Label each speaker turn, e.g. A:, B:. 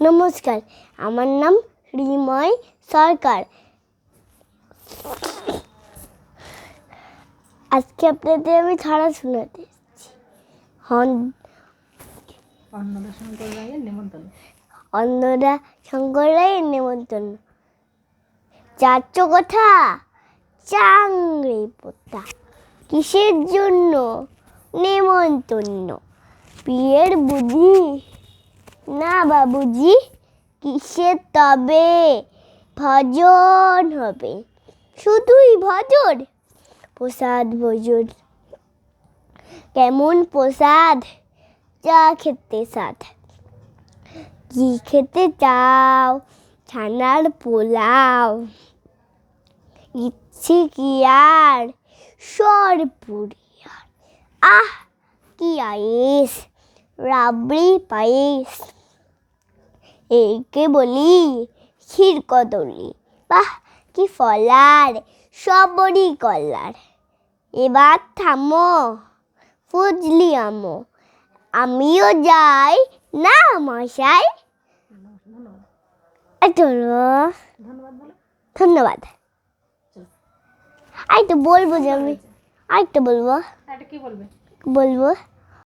A: নমস্কার আমার নাম রিময় সরকার। আজকে আপনাদের আমি ছাড়া শোনাতে হন
B: অন্নদা শঙ্কর রায়ের নেমন্তন্ন।
A: যাচ্ছ কথা? চাংড়ি পোতা। কিসের জন্য? নেমন্তন্ন। বিয়ের বুঝি? না বাবুজি কিসের তবে? ভজন হবে। শুধুই ভজন? প্রসাদ ভোজন। কেমন প্রসাদ? চা খেতে সাথ কি খেতে চাও? ছানার পোলাও? ইচ্ছে কি আর? সরপুরি আহ কি আয়েস রাবড়ি পায়েস একে বলি ক্ষীর কদলি। বাহ কি ফলার সবরই কল্লার এবার থামো ফুজলি আমো। আমিও যাই। না মশাই। ধন্যবাদ
B: চলো
A: আরেকটু বলব যে আমি আরেকটু বলব
B: এটা কি বলবে
A: বলব